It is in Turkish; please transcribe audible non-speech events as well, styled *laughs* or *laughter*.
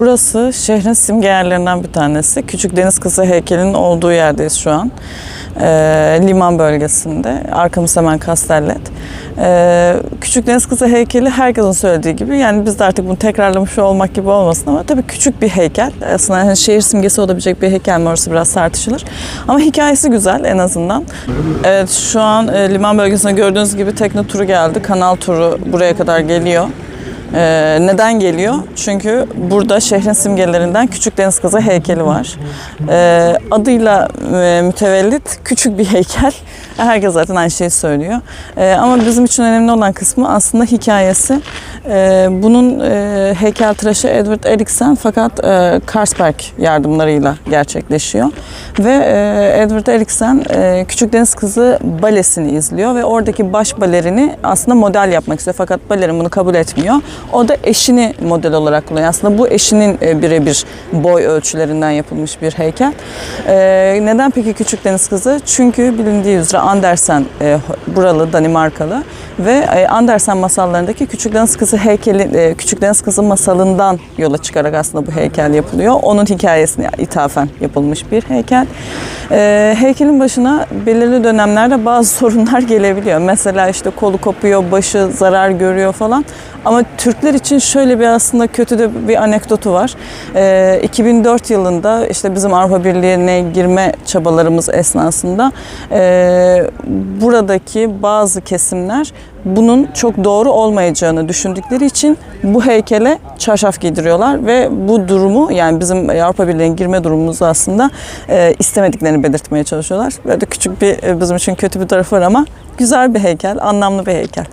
Burası şehrin simge yerlerinden bir tanesi. Küçük Deniz Kızı heykelinin olduğu yerdeyiz şu an. Ee, liman bölgesinde. Arkamız hemen Kastellet. Ee, Küçük Deniz Kızı heykeli herkesin söylediği gibi yani biz de artık bunu tekrarlamış olmak gibi olmasın ama tabii küçük bir heykel. Aslında hani şehir simgesi olabilecek bir heykel mi orası biraz tartışılır. Ama hikayesi güzel en azından. Evet şu an e, liman bölgesinde gördüğünüz gibi tekne turu geldi. Kanal turu buraya kadar geliyor. Ee, neden geliyor? Çünkü burada şehrin simgelerinden Küçük Deniz Kızı heykeli var. Ee, adıyla e, mütevellit küçük bir heykel. Herkes zaten aynı şeyi söylüyor. Ee, ama bizim için önemli olan kısmı aslında hikayesi. Ee, bunun e, heykeltıraşı Edward Eriksen fakat e, Carlsberg yardımlarıyla gerçekleşiyor. Ve e, Edward Eriksen e, Küçük Deniz Kızı balesini izliyor ve oradaki baş balerini aslında model yapmak istiyor. Fakat balerin bunu kabul etmiyor. O da eşini model olarak kullanıyor. Aslında bu eşinin e, birebir boy ölçülerinden yapılmış bir heykel. Neden peki Küçük Deniz Kızı? Çünkü bilindiği üzere Andersen buralı, Danimarkalı ve Andersen masallarındaki Küçük Deniz Kızı heykeli, e, Küçük Deniz Kızı masalından yola çıkarak aslında bu heykel yapılıyor. Onun hikayesine ithafen yapılmış bir heykel. E, heykelin başına belirli dönemlerde bazı *laughs* sorunlar gelebiliyor. Mesela işte kolu kopuyor, başı zarar görüyor falan. Ama Türkler için şöyle bir aslında kötü de bir anekdotu var. Ee, 2004 yılında işte bizim Avrupa Birliği'ne girme çabalarımız esnasında e, buradaki bazı kesimler bunun çok doğru olmayacağını düşündükleri için bu heykele çarşaf giydiriyorlar ve bu durumu yani bizim Avrupa Birliği'ne girme durumumuzu aslında e, istemediklerini belirtmeye çalışıyorlar. Böyle küçük bir e, bizim için kötü bir tarafı var ama güzel bir heykel, anlamlı bir heykel.